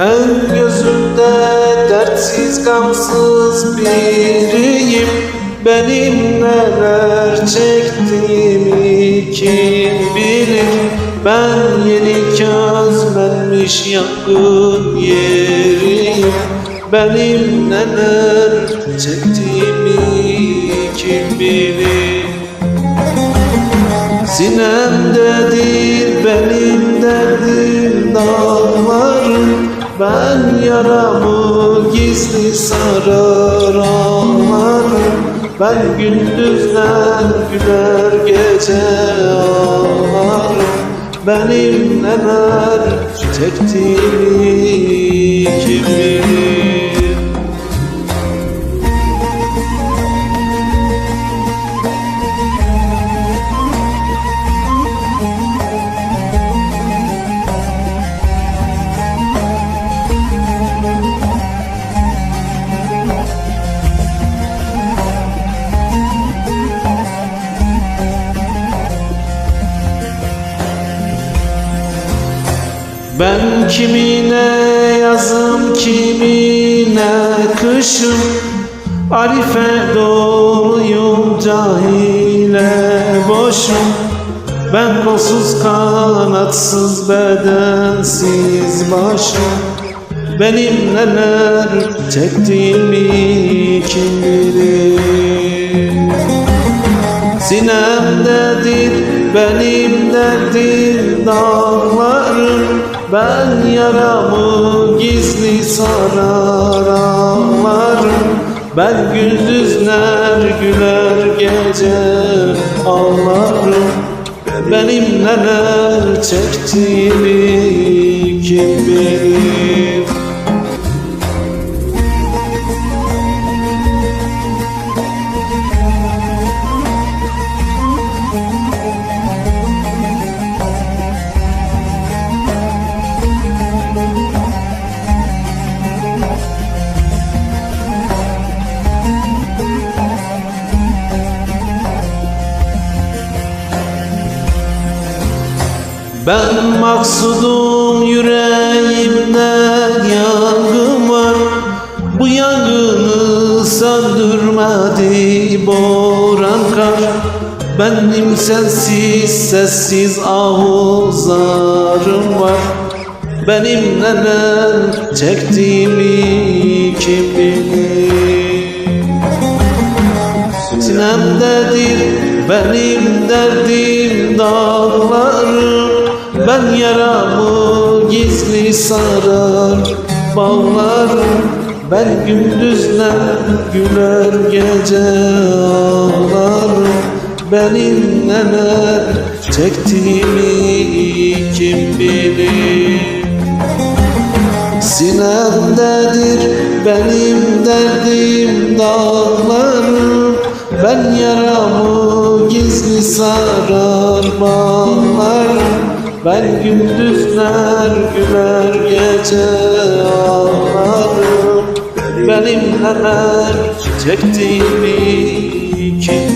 Senin gözünde dertsiz gamsız biriyim. Benim neler çektiğimi kim bilir? Ben yeni közlenmiş yangın yeriyim. Benim neler çektiğimi kim bilir? Sinemdedir benim derdim dağlarım Ben yaramı gizli sarar ağlarım. Ben gündüzler güler gece ağlarım. Benim neler çektiğimi kim bilir Ben kimine yazım kimine kışım. Arife doğruyum cahile boşum. Ben kolsuz kanatsız bedensiz başım. Benim neler çektiğimi kim bilir? Sinemdedir benim derdim dağlarım Ben yaramı gizli sarar ağlarım. Ben gündüzler güler gece ağlarım. Benim neler çektiğimi kim bilir Ben maksudum yüreğimde yangın var. Bu yangını söndürmedi boran kar. Benim sensiz sessiz ahuzarım var. Benim neler çektiğimi kim bilir? Sinemdedir benim derdim dağlarım Ben yaramı gizli sarar bağlarım Ben gündüzler güler gece ağlarım Benim neler çektiğimi kim bilir? Sinemdedir benim derdim dağlarım. Ben yaramı gizli sarar bağlarım Ben gündüzler güler gece ağlarım. Benim neler çektiğimi kim